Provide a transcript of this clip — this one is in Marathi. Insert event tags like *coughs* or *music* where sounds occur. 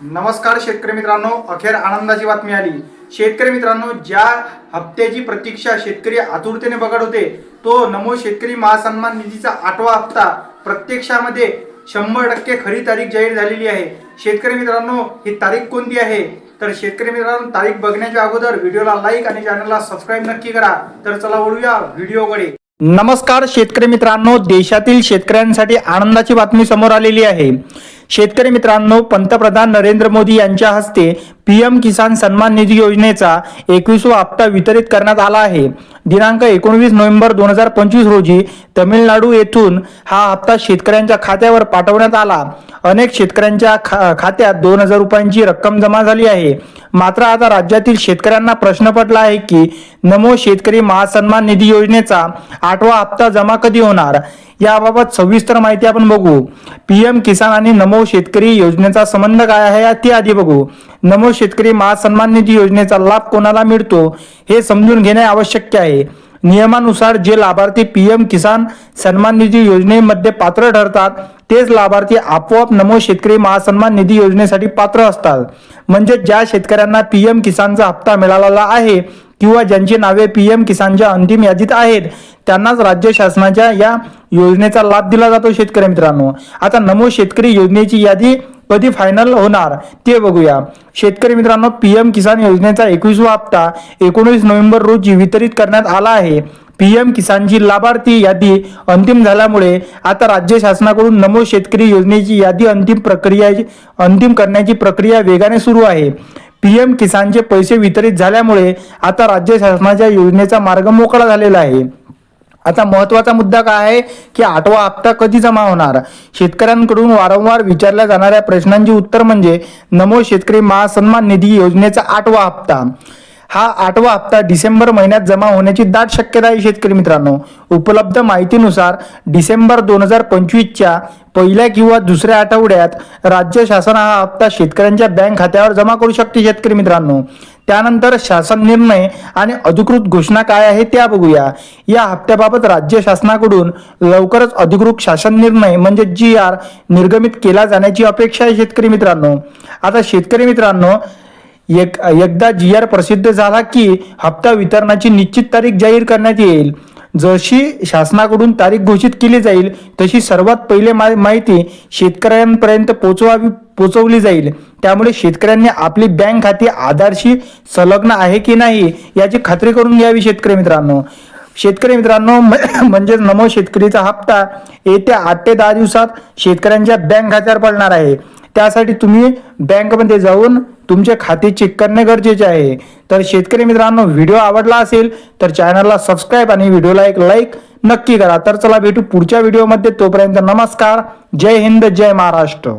नमस्कार शेतकरी मित्रांनो अखेर आनंदाची बातमी आली. शेतकरी मित्रांनो ज्या हप्त्याची प्रतीक्षा शेतकरी आतुरतेने बघत होते तो नमो शेतकरी महासन्मान निधीचा आठवा हप्ता प्रत्यक्षामध्ये शंभर टक्के खरी तारीख जाहीर झालेली आहे. शेतकरी मित्रांनो ही तारीख कोणती आहे? तर शेतकरी मित्रांनो तारीख बघण्याच्या अगोदर व्हिडिओला लाईक आणि चॅनलला सबस्क्राईब नक्की करा. तर चला वळूया व्हिडिओकडे. नमस्कार शेतकरी मित्रांनो देशातील शेतकऱ्यांसाठी आनंदाची बातमी समोर आलेली आहे. शेतकरी मित्रांनो पंतप्रधान नरेंद्र मोदी यांच्या हस्ते पीएम किसान सन्मान निधी योजनेचा एकवीसवा हप्ता वितरित करण्यात आला आहे. दिनांक एकोणवीस नोव्हेंबर दोन हजार पंचवीस रोजी तमिळनाडू येथून हा हप्ता शेतकऱ्यांच्या खात्यावर पाठवण्यात आला. अनेक शेतकऱ्यांच्या खा खात्यात दोन हजार रुपयांची रक्कम जमा झाली आहे. मात्र आता राज्यातील शेतकऱ्यांना प्रश्न पडला आहे की नमो शेतकरी महासन्मान निधी योजनेचा आठवा हप्ता जमा कधी होणार? याबाबत सविस्तर माहिती आपण बघू. पीएम किसान आणि नमो शेतकरी योजनेचा संबंध काय आहे ते आधी बघू. नमो शेतकरी महासन्मान निधी योजनेचा लाभ कोणाला मिळतो हे समजून घेणे आवश्यक आहे. नियमानुसार जे लाभार्थी पीएम किसान सन्मान निधी योजनेमध्ये पात्र ठरतात तेच लाभार्थी आपोआप नमो शेतकरी महासन्मान निधी योजनेसाठी पात्र असतात. म्हणजे ज्या शेतकऱ्यांना पीएम किसानचा हप्ता मिळालेला आहे किंवा ज्यांची नावे पीएम किसानच्या अंतिम यादीत आहेत त्यांनाच राज्य शासनाच्या या योजनेचा लाभ दिला जातो शेतकरी मित्रांनो. आता नमो शेतकरी योजनेची यादी कधी फायनल होणार ते बघूया. शेतकरी मित्रांनो पीएम किसान योजनेचा एकवीसवा हप्ता एकोणीस नोव्हेंबर रोजी वितरित करण्यात आला आहे. पीएम किसानची लाभार्थी यादी अंतिम झाल्यामुळे आता राज्य शासनाकडून नमो शेतकरी योजनेची यादी अंतिम प्रक्रिया अंतिम करण्याची प्रक्रिया वेगाने सुरू आहे. पीएम किसानचे पैसे वितरित झाल्यामुळे आता राज्य शासनाच्या योजनेचा मार्ग मोकळा झालेला आहे. आता महत्त्वाचा मुद्दा काय आहे की आठवा हप्ता कधी जमा होणार? शेतकऱ्यांकडून वारंवार विचारल्या जाणाऱ्या प्रश्नांची उत्तर म्हणजे नमो शेतकरी महासन्मान निधी योजनेचा आठवा हप्ता. हा आठवा हप्ता डिसेंबर महिन्यात जमा होण्याची दाट शक्यता आहे शेतकरी मित्रांनो. उपलब्ध माहितीनुसार डिसेंबर दोन हजार पंचवीसच्या पहिल्या किंवा दुसऱ्या आठवड्यात राज्य शासन हा हप्ता शेतकऱ्यांच्या बँक खात्यावर जमा करू शकते शेतकरी मित्रांनो. त्यानंतर शासन निर्णय आणि अधिकृत घोषणा काय आहे त्या बघूया. या हप्त्याबाबत राज्य शासनाकडून लवकरच अधिकृत शासन निर्णय म्हणजे जी आर निर्गमित केला जाण्याची अपेक्षा आहे शेतकरी मित्रांनो. आता शेतकरी मित्रांनो एक एकदा जी आर प्रसिद्ध झाला की हप्ता वितरणाची निश्चित तारीख जाहीर करण्यात येईल. जशी शासनाकडून तारीख घोषित केली जाईल तशी सर्वात पहिले मा- माहिती शेतकऱ्यांपर्यंत पोचवावी पोचवली जाईल. त्यामुळे शेतकऱ्यांनी आपली बँक खाती आधारशी संलग्न आहे की नाही याची खात्री करून घ्यावी शेतकरी मित्रांनो. शेतकरी मित्रांनो *coughs* म्हणजेच नमो शेतकरीचा हप्ता येत्या आठ ते दहा दिवसात शेतकऱ्यांच्या बँक खात्यावर पडणार आहे. त्यासाठी तुम्ही बँकमध्ये जाऊन तुमचे खाते चेक करणे गरजेचे आहे. तर शेतकरी मित्रांनो व्हिडिओ आवडला असेल तर चॅनलला सबस्क्राईब आणि व्हिडिओला एक लाईक नक्की करा. तर चला भेटू पुढच्या व्हिडिओमध्ये. तोपर्यंत नमस्कार. जय हिंद जय महाराष्ट्र.